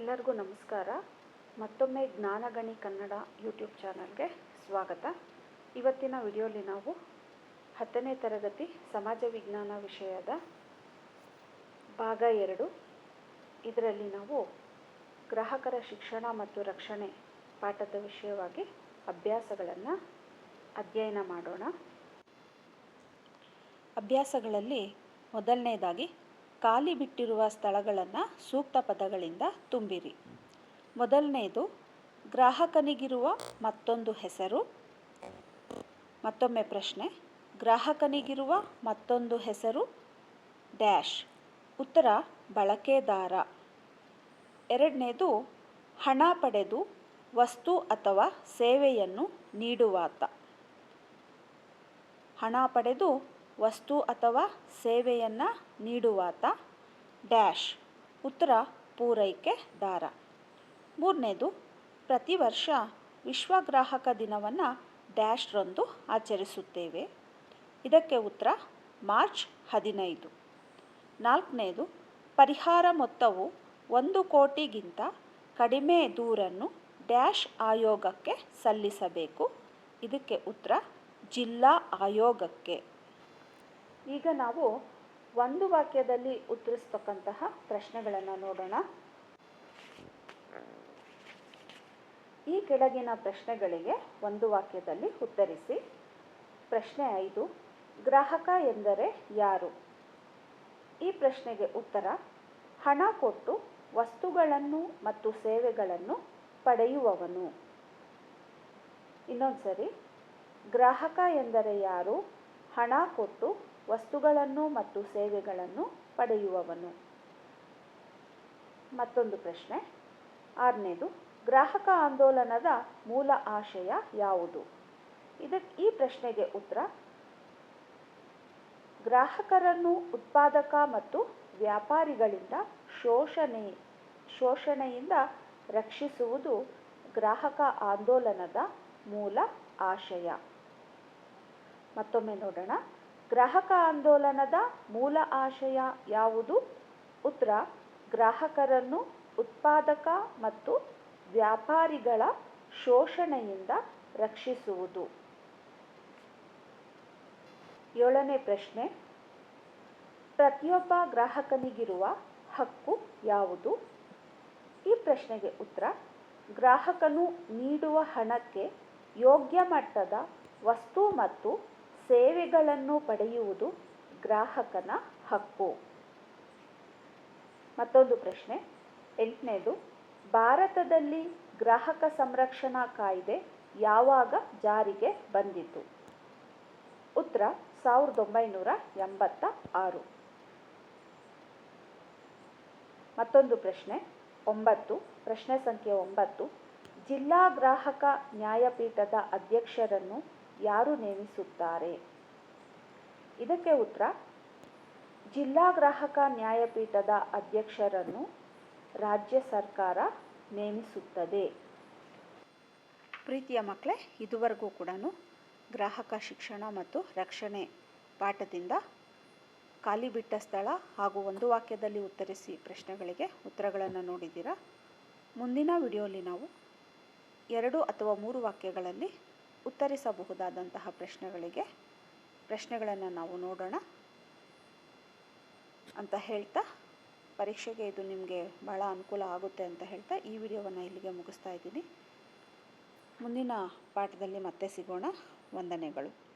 ಎಲ್ಲರಿಗೂ ನಮಸ್ಕಾರ. ಮತ್ತೊಮ್ಮೆ ಜ್ಞಾನಗಣಿ ಕನ್ನಡ ಯೂಟ್ಯೂಬ್ ಚಾನಲ್ಗೆ ಸ್ವಾಗತ. ಇವತ್ತಿನ ವಿಡಿಯೋಲಿ ನಾವು ಹತ್ತನೇ ತರಗತಿ ಸಮಾಜ ವಿಜ್ಞಾನ ವಿಷಯದ ಭಾಗ ಎರಡು. ಇದರಲ್ಲಿ ನಾವು ಗ್ರಾಹಕರ ಶಿಕ್ಷಣ ಮತ್ತು ರಕ್ಷಣೆ ಪಾಠದ ವಿಷಯವಾಗಿ ಅಭ್ಯಾಸಗಳನ್ನು ಅಧ್ಯಯನ ಮಾಡೋಣ. ಅಭ್ಯಾಸಗಳಲ್ಲಿ ಮೊದಲನೇದಾಗಿ ಖಾಲಿ ಬಿಟ್ಟಿರುವ ಸ್ಥಳಗಳನ್ನು ಸೂಕ್ತ ಪದಗಳಿಂದ ತುಂಬಿರಿ. ಮೊದಲನೆಯದು ಗ್ರಾಹಕನಿಗಿರುವ ಮತ್ತೊಂದು ಹೆಸರು. ಮತ್ತೊಮ್ಮೆ ಪ್ರಶ್ನೆ, ಗ್ರಾಹಕನಿಗಿರುವ ಮತ್ತೊಂದು ಹೆಸರು? ಡ್ಯಾಶ್. ಉತ್ತರ, ಬಳಕೆದಾರ. ಎರಡನೇದು, ಹಣ ಪಡೆದು ವಸ್ತು ಅಥವಾ ಸೇವೆಯನ್ನು ನೀಡುವಾತ. ಹಣ ಪಡೆದು ವಸ್ತು ಅಥವಾ ಸೇವೆಯನ್ನು ನೀಡುವಾತ? ಡ್ಯಾಶ್. ಉತ್ತರ ಪೂರೈಕೆದಾರ ಮೂರನೇದು, ಪ್ರತಿ ವರ್ಷ ವಿಶ್ವ ಗ್ರಾಹಕ ದಿನವನ್ನು ಡ್ಯಾಶ್ರಂದು ಆಚರಿಸುತ್ತೇವೆ. ಇದಕ್ಕೆ ಉತ್ತರ, ಮಾರ್ಚ್ ಹದಿನೈದು. ನಾಲ್ಕನೇದು, ಪರಿಹಾರ ಮೊತ್ತವು ಒಂದು ಕೋಟಿಗಿಂತ ಕಡಿಮೆ ದೂರನ್ನು ಡ್ಯಾಶ್ ಆಯೋಗಕ್ಕೆ ಸಲ್ಲಿಸಬೇಕು. ಇದಕ್ಕೆ ಉತ್ತರ, ಜಿಲ್ಲಾ ಆಯೋಗಕ್ಕೆ. ಈಗ ನಾವು ಒಂದು ವಾಕ್ಯದಲ್ಲಿ ಉತ್ತರಿಸ್ತಕ್ಕಂತಹ ಪ್ರಶ್ನೆಗಳನ್ನು ನೋಡೋಣ. ಈ ಕೆಳಗಿನ ಪ್ರಶ್ನೆಗಳಿಗೆ ಒಂದು ವಾಕ್ಯದಲ್ಲಿ ಉತ್ತರಿಸಿ. ಪ್ರಶ್ನೆ ಐದು, ಗ್ರಾಹಕ ಎಂದರೆ ಯಾರು? ಈ ಪ್ರಶ್ನೆಗೆ ಉತ್ತರ, ಹಣ ಕೊಟ್ಟು ವಸ್ತುಗಳನ್ನು ಮತ್ತು ಸೇವೆಗಳನ್ನು ಪಡೆಯುವವನು. ಇನ್ನೊಂದು ಸರಿ ಗ್ರಾಹಕ ಎಂದರೆ ಯಾರು? ಹಣ ಕೊಟ್ಟು ವಸ್ತುಗಳನ್ನು ಮತ್ತು ಸೇವೆಗಳನ್ನು ಪಡೆಯುವವನು. ಮತ್ತೊಂದು ಪ್ರಶ್ನೆ. ಆರನೇದು, ಗ್ರಾಹಕ ಆಂದೋಲನದ ಮೂಲ ಆಶಯ ಯಾವುದು? ಇದಕ್ಕೆ ಈ ಪ್ರಶ್ನೆಗೆ ಉತ್ತರ, ಗ್ರಾಹಕರನ್ನು ಉತ್ಪಾದಕ ಮತ್ತು ವ್ಯಾಪಾರಿಗಳಿಂದ ಶೋಷಣೆ, ಶೋಷಣೆಯಿಂದ ರಕ್ಷಿಸುವುದು ಗ್ರಾಹಕ ಆಂದೋಲನದ ಮೂಲ ಆಶಯ. ಮತ್ತೊಮ್ಮೆ ನೋಡೋಣ. ಗ್ರಾಹಕ ಆಂದೋಲನದ ಮೂಲ ಆಶಯ ಯಾವುದು? ಉತ್ತರ, ಗ್ರಾಹಕರನ್ನು ಉತ್ಪಾದಕ ಮತ್ತು ವ್ಯಾಪಾರಿಗಳ ಶೋಷಣೆಯಿಂದ ರಕ್ಷಿಸುವುದು. ಏಳನೇ ಪ್ರಶ್ನೆ. ಪ್ರತಿಯೊಬ್ಬ ಗ್ರಾಹಕನಿಗಿರುವ ಹಕ್ಕು ಯಾವುದು? ಈ ಪ್ರಶ್ನೆಗೆ ಉತ್ತರ, ಗ್ರಾಹಕನು ನೀಡುವ ಹಣಕ್ಕೆ ಯೋಗ್ಯ ಮಟ್ಟದ ವಸ್ತು ಮತ್ತು ಸೇವೆಗಳನ್ನು ಪಡೆಯುವುದು ಗ್ರಾಹಕನ ಹಕ್ಕು. ಮತ್ತೊಂದು ಪ್ರಶ್ನೆ, ಎಂಟನೇದು, ಭಾರತದಲ್ಲಿ ಗ್ರಾಹಕ ಸಂರಕ್ಷಣಾ ಕಾಯ್ದೆ ಯಾವಾಗ ಜಾರಿಗೆ ಬಂದಿತು? ಉತ್ತರ, ಸಾವಿರದ ಒಂಬೈನೂರ ಎಂಬತ್ತ ಆರು ಮತ್ತೊಂದು ಪ್ರಶ್ನೆ, ಒಂಬತ್ತು, ಪ್ರಶ್ನೆ ಸಂಖ್ಯೆ ಒಂಬತ್ತು, ಜಿಲ್ಲಾ ಗ್ರಾಹಕ ನ್ಯಾಯಪೀಠದ ಅಧ್ಯಕ್ಷರನ್ನು ಯಾರು ನೇಮಿಸುತ್ತಾರೆ? ಇದಕ್ಕೆ ಉತ್ತರ, ಜಿಲ್ಲಾ ಗ್ರಾಹಕ ನ್ಯಾಯಪೀಠದ ಅಧ್ಯಕ್ಷರನ್ನು ರಾಜ್ಯ ಸರ್ಕಾರ ನೇಮಿಸುತ್ತದೆ. ಪ್ರೀತಿಯ ಮಕ್ಕಳೇ, ಇದುವರೆಗೂ ಕೂಡ ಗ್ರಾಹಕ ಶಿಕ್ಷಣ ಮತ್ತು ರಕ್ಷಣೆ ಪಾಠದಿಂದ ಖಾಲಿ ಬಿಟ್ಟ ಸ್ಥಳ ಹಾಗೂ ಒಂದು ವಾಕ್ಯದಲ್ಲಿ ಉತ್ತರಿಸಿ ಪ್ರಶ್ನೆಗಳಿಗೆ ಉತ್ತರಗಳನ್ನು ನೋಡಿದ್ದೀರಾ? ಮುಂದಿನ ವಿಡಿಯೋಲಿ ನಾವು ಎರಡು ಅಥವಾ ಮೂರು ವಾಕ್ಯಗಳಲ್ಲಿ ಉತ್ತರಿಸಬಹುದಾದಂತಹ ಪ್ರಶ್ನೆಗಳಿಗೆ ಪ್ರಶ್ನೆಗಳನ್ನು ನಾವು ನೋಡೋಣ ಅಂತ ಹೇಳ್ತಾ, ಪರೀಕ್ಷೆಗೆ ಇದು ನಿಮಗೆ ಭಾಳ ಅನುಕೂಲ ಆಗುತ್ತೆ ಅಂತ ಹೇಳ್ತಾ ಈ ವಿಡಿಯೋವನ್ನು ಇಲ್ಲಿಗೆ ಮುಗಿಸ್ತಾ ಇದ್ದೀನಿ. ಮುಂದಿನ ಪಾಠದಲ್ಲಿ ಮತ್ತೆ ಸಿಗೋಣ. ವಂದನೆಗಳು.